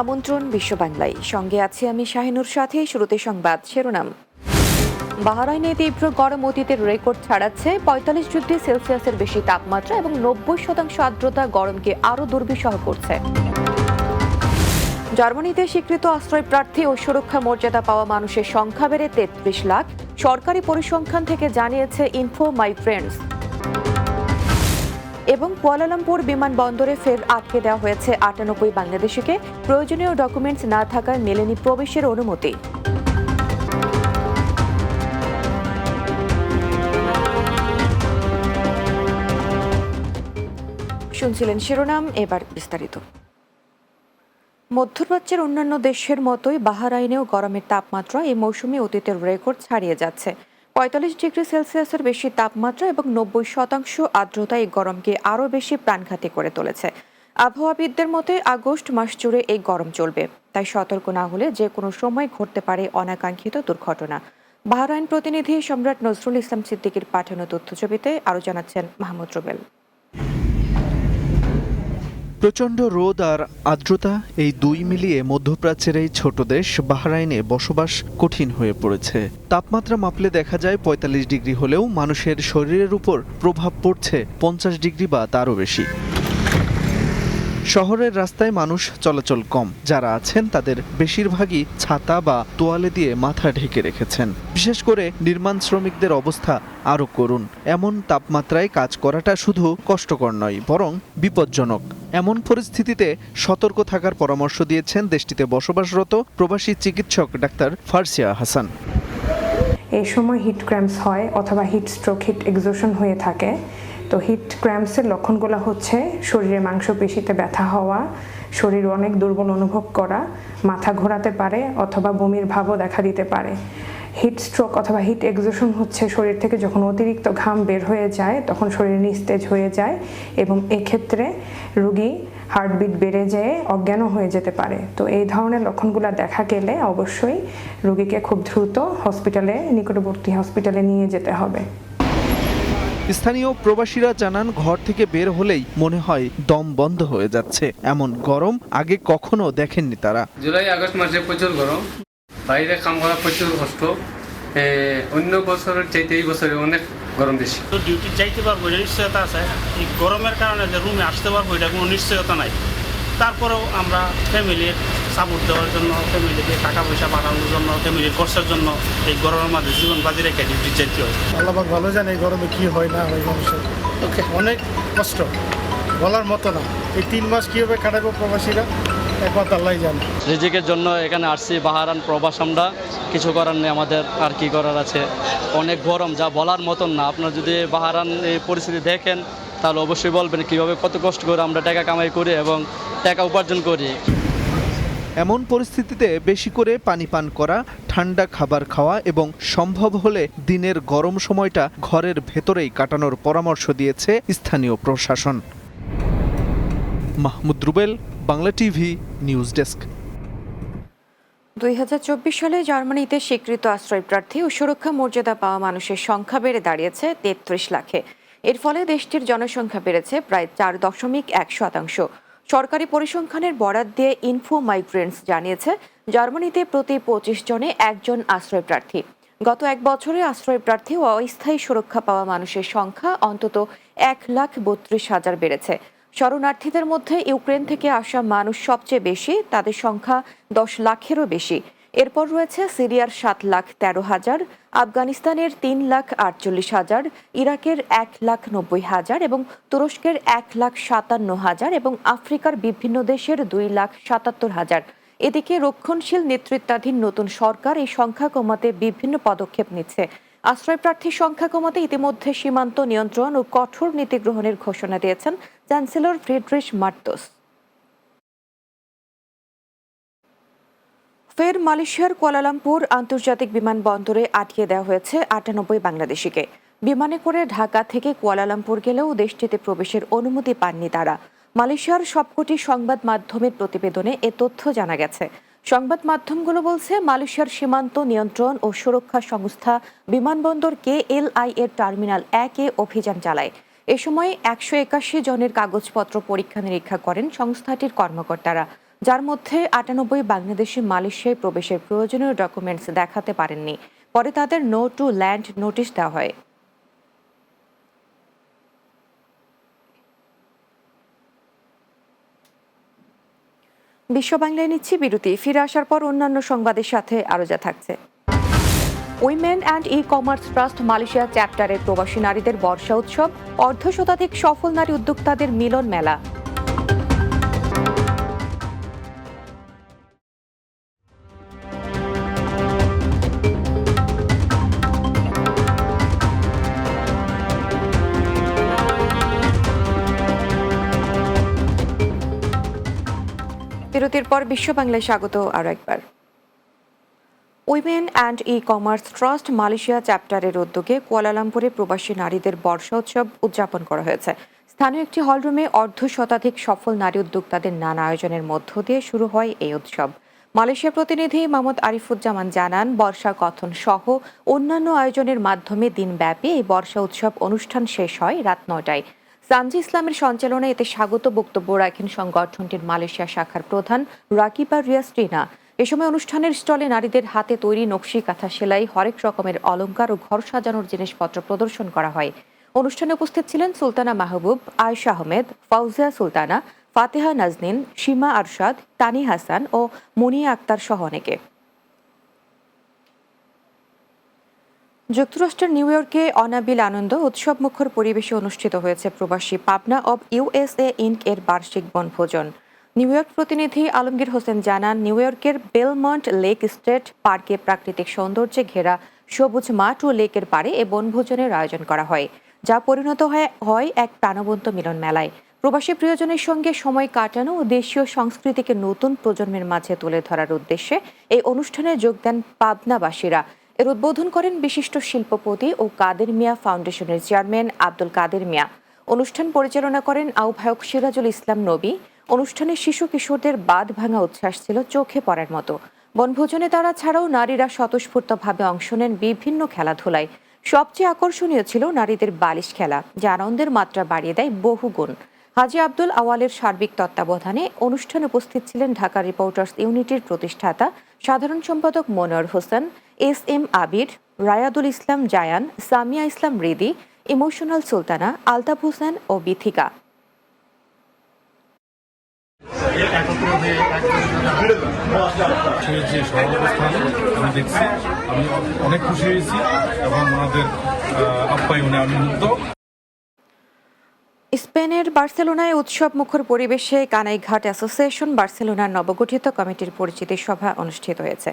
আমন্ত্রণ বিশ্ব বাংলায় সঙ্গে আছি আমি শাহিনুর সাথে, শুরুতে সংবাদ শিরোনাম। বাহারাইনে তীব্র গরম অতীতের রেকর্ড ছাড়াচ্ছে। পঁয়তাল্লিশ ডিগ্রি সেলসিয়াসের বেশি তাপমাত্রা এবং নব্বই শতাংশ আর্দ্রতা গরমকে আরও দুর্বিষহ করছে। জার্মানিতে স্বীকৃত আশ্রয় প্রার্থী ও সুরক্ষা মর্যাদা পাওয়া মানুষের সংখ্যা বেড়ে তেত্রিশ লাখ। সরকারি পরিসংখ্যান থেকে জানিয়েছে ইনফো মাই ফ্রেন্ডস এবং কুয়ালালামপুর বিমানবন্দরে ফের আটকে দেওয়া হয়েছে আটানব্বই বাংলাদেশিকে। প্রয়োজনীয় ডকুমেন্টস না থাকায় মেলেনি প্রবেশের অনুমতি। শুনছিলেন শিরোনাম, এবার বিস্তারিত। মধ্যপ্রাচ্যের অন্যান্য দেশের মতোই বাহারাইনেও গরমের তাপমাত্রা এই মৌসুমে অতীতের রেকর্ড ছাড়িয়ে যাচ্ছে। পঁয়তাল্লিশ ডিগ্রি সেলসিয়াসের বেশি তাপমাত্রা এবং নব্বই শতাংশ আর্দ্রতা এই গরমকে আরও বেশি প্রাণঘাতী করে তুলেছে। আবহাওয়াবিদদের মতে, আগস্ট মাস জুড়ে এই গরম চলবে। তাই সতর্ক না হলে যে কোনো সময় ঘটতে পারে অনাকাঙ্ক্ষিত দুর্ঘটনা। বাহরাইন প্রতিনিধি সম্রাট নজরুল ইসলাম সিদ্দিকির পাঠানো তথ্যছবিতে আরও জানাচ্ছেন মাহমুদ রুবেল। প্রচণ্ড রোদ আর আর্দ্রতা এই দুই মিলিয়ে মধ্যপ্রাচ্যের এই ছোট দেশ বাহরাইনে বসবাস কঠিন হয়ে পড়েছে। তাপমাত্রা মাপলে দেখা যায় পঁয়তাল্লিশ ডিগ্রি হলেও মানুষের শরীরের উপর প্রভাব পড়ছে পঞ্চাশ ডিগ্রি বা তারও বেশি। শহরের রাস্তায় মানুষ চলাচল কম। যারা আছেন তাদের বেশিরভাগই ছাতা বা তোয়ালে দিয়ে মাথা ঢেকে রেখেছেন। বিশেষ করে নির্মাণ শ্রমিকদের অবস্থা আরও করুন এমন তাপমাত্রায় কাজ করাটা শুধু কষ্টকর নয়, বরং বিপজ্জনক। এমন পরিস্থিতিতে সতর্ক থাকার পরামর্শ দিয়েছেন দেশটিতে বসবাসরত প্রবাসী চিকিৎসক ডাক্তার ফার্সিয়া হাসান। এই সময় হিট ক্র্যাম্পস হয় অথবা হিট স্ট্রোক, হিট এক্সোশন হয়ে থাকে। তো হিট ক্র্যাম্পসের লক্ষণগুলো হচ্ছে শরীরে মাংসপেশিতে ব্যথা হওয়া, শরীর অনেক দুর্বল অনুভব করা, মাথা ঘোরাতে পারে অথবা বমির ভাবও দেখা দিতে পারে। হিট স্ট্রোক অথবা হিট এক্সোশন হচ্ছে শরীর থেকে যখন অতিরিক্ত ঘাম বের হয়ে যায় তখন শরীর নিস্তেজ হয়ে যায় এবং এক্ষেত্রে রুগী হার্টবিট বেড়ে যেয়ে অজ্ঞানও হয়ে যেতে পারে। তো এই ধরনের লক্ষণগুলো দেখা গেলে অবশ্যই রুগীকে খুব দ্রুত হসপিটালে নিকটবর্তী হসপিটালে নিয়ে যেতে হবে। স্থানীয় প্রবাসীরা জানান ঘর থেকে বের হলেই মনে হয় দম বন্ধ হয়ে যাচ্ছে। এমন গরম আগে কখনো দেখেননি তারা। জুলাই আগস্ট মাসে প্রচুর গরম। বাইরে কাম করা প্রচুর কষ্ট। এ, অন্য বছরের চাইতে এই বছরে অনেক গরম বেশি। তো ডিউটি যাইতে পারব নিশ্চয়তা আছে। এই গরমের কারণে যে রুমে আসতে পারব এটা কোনো নিশ্চয়তা নাই। তারপরেও আমরা ফ্যামিলির সাপোর্ট দেওয়ার জন্য ফ্যামিলিকে টাকা পয়সা পাঠানোর জন্য ফ্যামিলির খরচার জন্য এই গরমের মাঝে জীবন বাজি রেখে ডিউটি যাইতে হয়। আল্লাহবাক ভালো জানে এই গরমে কি হয় না হয় মানুষের। ওকে অনেক কষ্ট। বলার মতো না। এই তিন মাস কীভাবে কাটাবো প্রবাসীরা? একমাত্র আল্লাহ জানে। রিজিকের জন্য এখানে আসছি বাহারান প্রবাস আমরা। কিছু করার নেই আমাদের আর কি করার আছে? অনেক গরম যা বলার মতন না। আপনার যদি বাহারান এই পরিস্থিতি দেখেন তাহলে অবশ্যই বলবেন কীভাবে কত কষ্ট করে আমরা টাকা কামাই করি এবং টাকা উপার্জন করি। এমন পরিস্থিতিতে বেশি করে পানি পান করা ঠান্ডা খাবার খাওয়া এবং সম্ভব হলে দিনের গরম সময়টা ঘরের ভেতরেই কাটানোর পরামর্শ দিয়েছে স্থানীয় প্রশাসন। Mahmud Rubel Bangla TV news desk. দুই হাজার চব্বিশ সালে জার্মানিতে স্বীকৃত আশ্রয় প্রার্থী ও সুরক্ষা মর্যাদা পাওয়া মানুষের সংখ্যা বেড়ে দাঁড়িয়েছে তেত্রিশ লাখে। এর ফলে দেশটির জনসংখ্যা বেড়েছে প্রায় চার দশমিক এক শতাংশ। সরকারি পরিসংখ্যানের বরাত দিয়ে ইনফো মাইগ্রেন্টস জানিয়েছে, জার্মানিতে প্রতি পঁচিশ জনে একজন আশ্রয় প্রার্থী গত এক বছরে আশ্রয় প্রার্থী ও অস্থায়ী সুরক্ষা পাওয়া মানুষের সংখ্যা অন্তত এক লাখ বত্রিশ হাজার বেড়েছে। শরণার্থীদের মধ্যে ইউক্রেন থেকে আসা মানুষ সবচেয়ে বেশি, তাদের সংখ্যা দশ লাখেরও বেশি। এরপর রয়েছে সিরিয়ার সাত লাখ তেরো হাজার, আফগানিস্তানের তিন লাখ আটচল্লিশ হাজার, ইরাকের এক লাখ নব্বই হাজার এবং তুরস্কের এক লাখ সাতান্ন হাজার এবং আফ্রিকার বিভিন্ন দেশের দুই লাখ সাতাত্তর হাজার। এদিকে রক্ষণশীল নেতৃত্বাধীন নতুন সরকার এই সংখ্যা কমাতে বিভিন্ন পদক্ষেপ নিচ্ছে। আশ্রয় প্রার্থীর সংখ্যা কমাতে ইতিমধ্যে সীমান্ত নিয়ন্ত্রণ ও কঠোর নীতি গ্রহণের ঘোষণা দিয়েছেন চ্যান্সেলর ফ্রিডরিশ মার্তোস। ফের মালয়েশিয়ার কুয়ালালামপুর আন্তর্জাতিক বিমানবন্দরে আটকে দেওয়া হয়েছে আটানব্বই বাংলাদেশিকে। বিমানে করে ঢাকা থেকে কুয়ালালামপুর গেলেও দেশটিতে প্রবেশের অনুমতি পাননি তারা। মালয়েশিয়ার সবকটি সংবাদ মাধ্যমের প্রতিবেদনে এ তথ্য জানা গেছে। সংবাদ মাধ্যমগুলো বলছে, মালয়েশিয়ার সীমান্ত নিয়ন্ত্রণ ও সুরক্ষা সংস্থা বিমানবন্দর কে এল আই এর টার্মিনাল একে অভিযান চালায়। এ সময় একশো একাশি জনের কাগজপত্র পরীক্ষা নিরীক্ষা করেন সংস্থাটির কর্মকর্তারা। যার মধ্যে আটানব্বই বাংলাদেশি মালয়েশিয়ায় প্রবেশের প্রয়োজনীয় ডকুমেন্টস দেখাতে পারেননি। পরে তাদের নো টু ল্যান্ড নোটিশ দেওয়া হয়। বিশ্ব বাংলায় নিচ্ছি বিরতি। ফিরে আসার পর অন্যান্য সংবাদের সাথে আরও যা থাকছে। Women and e commerce trust Malaysia চ্যাপ্টারের প্রবাসী নারীদের বর্ষা উৎসব, অর্ধ শতাধিক সফল নারী উদ্যোক্তাদের মিলন মেলা। বিরতির পর বিশ্ব বাংলায় স্বাগত আরও একবার। Women and e commerce trust Malaysia চ্যাপ্টারের উদ্যোগে কুয়ালালামপুরে প্রবাসী নারীদের বর্ষা উৎসব উদযাপন করা হয়েছে। স্থানীয় একটি হলরুমে অর্ধ শতাধিক সফল নারী উদ্যোক্তাদের নানা আয়োজনের মধ্য দিয়ে শুরু হয় এই উৎসব। মালয়েশিয়া প্রতিনিধি মোহাম্মদ আরিফুজ্জামান জানান, বর্ষা কথন সহ অন্যান্য আয়োজনের মাধ্যমে দিনব্যাপী এই বর্ষা উৎসব অনুষ্ঠান শেষ হয় রাত নয়টায়। সানজি ইসলামের সঞ্চালনায় এতে স্বাগত বক্তব্য রাখেন সংগঠনটির মালয়েশিয়া শাখার প্রধান রাকিবা রিয়াস টিনা এ সময় অনুষ্ঠানের স্টলে নারীদের হাতে তৈরি নকশি, কাঁথা সেলাই, হরেক রকমের অলঙ্কার ও ঘর সাজানোর জিনিসপত্র প্রদর্শন করা হয়। অনুষ্ঠানে উপস্থিত ছিলেন সুলতানা মাহবুব, আয়েশা আহমেদ, ফাউজিয়া সুলতানা, ফাতেহা নাজনীন, সীমা আরশাদ, তানি হাসান ও মুনিয়া আক্তার সহ অনেকে। যুক্তরাষ্ট্রের নিউ ইয়র্কে অনাবিল আনন্দ উৎসব মুখর পরিবেশে অনুষ্ঠিত হয়েছে প্রবাসী পাবনা অব ইউএসএ ইনক এর বার্ষিক বনভোজন। নিউ ইয়র্ক প্রতিনিধি আলমগীর হোসেন জানান, নিউ ইয়র্কের বেলমন্ট লেক স্টেট পার্কে প্রাকৃতিক সৌন্দর্যে ঘেরা সবুজ মাঠ ও লেকের পাড়ে এ বনভোজনের আয়োজন করা হয়, যা পরিণত হয় এক প্রাণবন্ত মিলন মেলায়। প্রবাসী প্রিয়জনের সঙ্গে সময় কাটানো ও দেশীয় সংস্কৃতিকে নতুন প্রজন্মের মাঝে তুলে ধরার উদ্দেশ্যে এই অনুষ্ঠানে যোগ দেন পাবনাবাসীরা। এর উদ্বোধন করেন বিশিষ্ট শিল্পপতি ও কাদের মিয়া ফাউন্ডেশনের চেয়ারম্যান আব্দুল কাদের মিয়া। অনুষ্ঠান পরিচালনা করেন আহ্বায়ক সিরাজুল ইসলাম নবী। অনুষ্ঠানে শিশু কিশোরদের বাদ ভাঙা উচ্ছ্বাস ছিল চোখে পড়ার মতো। বনভোজনে তারা ছাড়াও নারীরা স্বতঃস্ফূর্তভাবে অংশ নেন বিভিন্ন খেলাধুলায়। সবচেয়ে আকর্ষণীয় ছিল নারীদের বালিশ খেলা, যা আনন্দের মাত্রা বাড়িয়ে দেয় বহুগুণ হাজি আব্দুল আওয়ালের সার্বিক তত্ত্বাবধানে অনুষ্ঠানে উপস্থিত ছিলেন ঢাকা রিপোর্টার্স ইউনিটির প্রতিষ্ঠাতা সাধারণ সম্পাদক Monowar Hossain S M Abir Rayadul Islam Zayan Samia Islam Ridi emotional Sultana Altaf Hossain ও বিথিকা। যে সহাবস্থান আমি দেখছি আমি অনেক খুশি হয়েছি এবং আহ, আপ্যায়নে আমি মুগ্ধ। স্পেনের বার্সেলোনায় উৎসব মুখর পরিবেশে কানাইঘাট অ্যাসোসিয়েশন বার্সেলোনার নবগঠিত কমিটির পরিচিতি সভা অনুষ্ঠিত হয়েছে।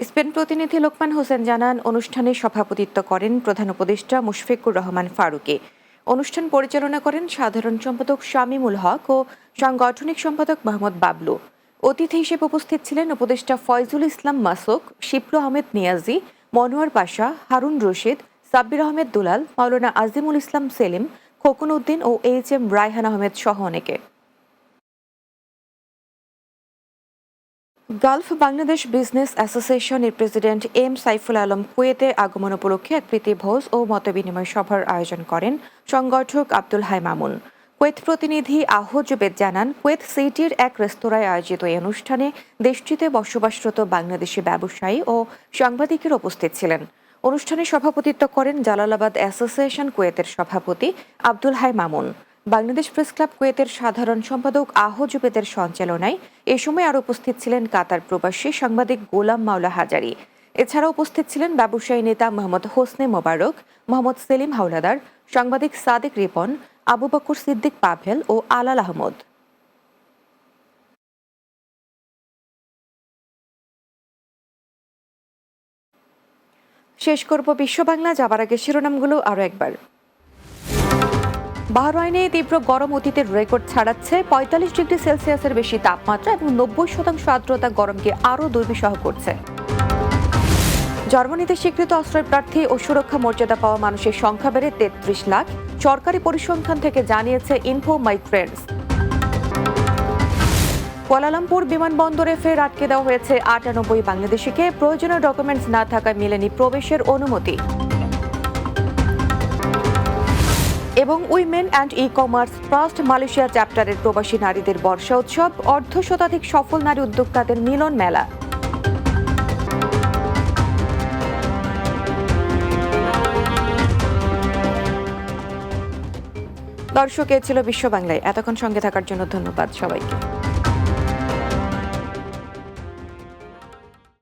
স্পেন প্রতিনিধি লোকমান হোসেন জানান, অনুষ্ঠানে সভাপতিত্ব করেন প্রধান উপদেষ্টা মুশফিকুর রহমান ফারুকি। অনুষ্ঠান পরিচালনা করেন সাধারণ সম্পাদক শামিমুল হক ও সাংগঠনিক সম্পাদক মোহাম্মদ বাবলু। অতিথি হিসেবে উপস্থিত ছিলেন উপদেষ্টা ফয়জুল ইসলাম মাসুক, শিপ্লু আহমেদ নিয়াজি, মনোয়ার পাশা, হারুন রশিদ, সাব্বির আহমেদ দুলাল, মাওলানা আজিমুল ইসলাম সেলিম খোকন উদ্দিন ও এইচ এম রায়হান আহমেদ সহ অনেকে। গালফ বাংলাদেশ বিজনেস অ্যাসোসিয়েশনের প্রেসিডেন্ট এম সাইফুল আলম কুয়েতে আগমন উপলক্ষে এক প্রীতি ভোজ ও মতবিনিময় সভার আয়োজন করেন সংগঠক আব্দুল হাই মামুন। কুয়েত প্রতিনিধি আহ জুবেদ জানান, কুয়েত সিটির এক রেস্তোরাঁয় আয়োজিত এই অনুষ্ঠানে দেশটিতে বসবাসরত বাংলাদেশি ব্যবসায়ী ও সাংবাদিকের উপস্থিত ছিলেন। অনুষ্ঠানে সভাপতিত্ব করেন জালালাবাদ অ্যাসোসিয়েশন কুয়েতের সভাপতি আব্দুল হাই মামুন। বাংলাদেশ প্রেস ক্লাব কুয়েতের সাধারণ সম্পাদক আহ জুবেদের সঞ্চালনায় এ সময় আর উপস্থিত ছিলেন কাতার প্রবাসী সাংবাদিক গোলাম মাওলা হাজারি। এছাড়া উপস্থিত ছিলেন ব্যবসায়ী নেতা মোহাম্মদ হোসনে মোবারক, মোহাম্মদ সেলিম হাওলাদার, সাংবাদিক সাদেক রিপন, আবু বকর সিদ্দিক পাভেল ও আলাল আহমদ। শেষ করব বিশ্ব বাংলা, যাবার আগে শিরোনামগুলো আরও একবার। বাহরাইনে তীব্র গরম অতীতের রেকর্ড ছাড়াচ্ছে, পঁয়তাল্লিশ ডিগ্রি সেলসিয়াসের বেশি তাপমাত্রা এবং নব্বই শতাংশ আর্দ্রতা গরমকে আরও দুর্বিষহ করছে। জার্মানিতে স্বীকৃত আশ্রয় প্রার্থী ও সুরক্ষা মর্যাদা পাওয়া মানুষের সংখ্যা বেড়ে তেত্রিশ লাখ। সরকারি পরিসংখ্যান থেকে জানিয়েছে ইনফো মাই ফ্রেন্ডস কুয়ালালামপুর বিমানবন্দরে ফের আটকে দেওয়া হয়েছে আটানব্বই বাংলাদেশিকে। প্রয়োজনীয় ডকুমেন্টস না থাকায় মেলেনি প্রবেশের অনুমতি। এবং women and e commerce trust Malaysia চ্যাপ্টারের প্রবাসী নারীদের বর্ষা উৎসব, অর্ধ শতাধিক সফল নারী উদ্যোক্তাদের মিলন মেলা। দর্শক, এ ছিল বিশ্ব বাংলায়। এতক্ষণ সঙ্গে থাকার জন্য ধন্যবাদ সবাইকে।